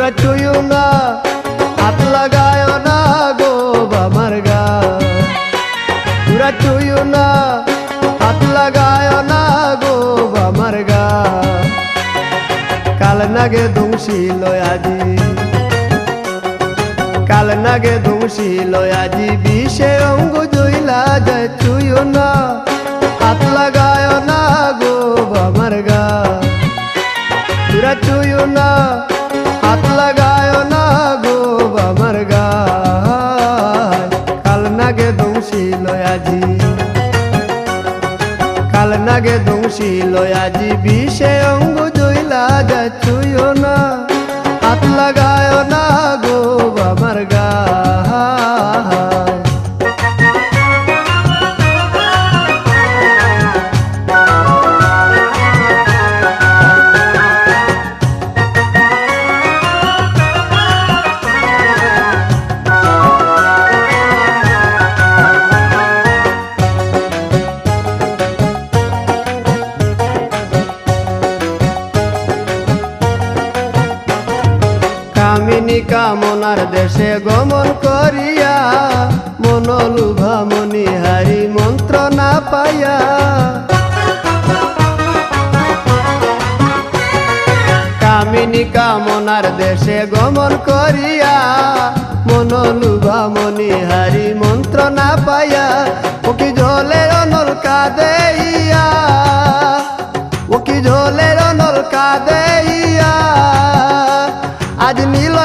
তোরা চুইও না, হাত লাগায় না গো আমার গা তোরা চুইও না, হাত লাগায় না গো আমার গা কাল নাগে দংশিল আজি কাল নাগে দংশিল আজি বিষে অঙ্গ জইলা যায় চুইও না, হাত লাগায় না গো আমার গা তোরা চুইও না হাত লাগায় না গো আমার গায়। কাল নাগে দংশিল আজি। কাল নাগে দংশিল আজি। বিষে অঙ্গ জইলা যা কামিনী কামনার দেশে গমন করিয়া মন মনলুভা মনিহারি মন্ত্র না পাইয়া। কামিনী কামনার দেশে গমন করিয়া মন মনলুভা মনিহারি মন্ত্র না পাইয়া। ওকি জলে অনল কাদেইয়া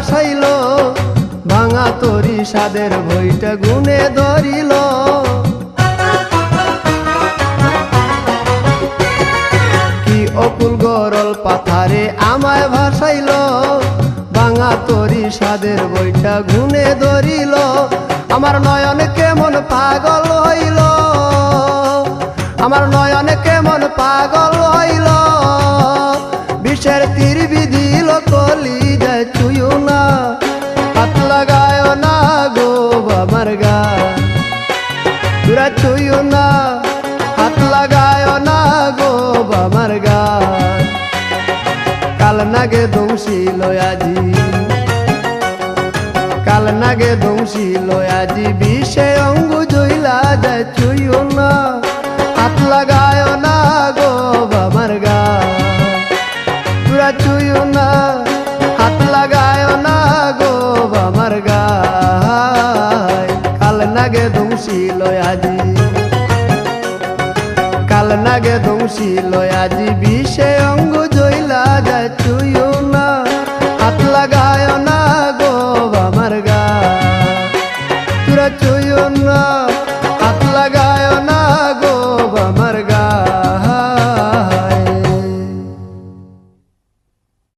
ভাসাইল ভাঙা তরি সাদের ভইটা গুনে ধরিল। কি অকুল গরল পাথারে আমায় ভাসাইল, ভাঙা তরি সাদের বইটা গুনে ধরিল। আমার নয়ন কেমন পাগল হইল, আমার নয়ন কেমন পাগল হইল। বিষের তীর বিধিল কলি গা। তোরা চুইও না, হাত লাগায় না গো আমার গা। কাল নাগে দংশিল আজি। কাল নাগে দংশিল আজি, বিষে অঙ্গ জইলা যায় চুইও না, হাত লাগায় না গো আমার গা। তোরা চুইও না দংশিল আজি। কাল নাগে দংশিল আজি। বিষে অঙ্গ জইলা যায়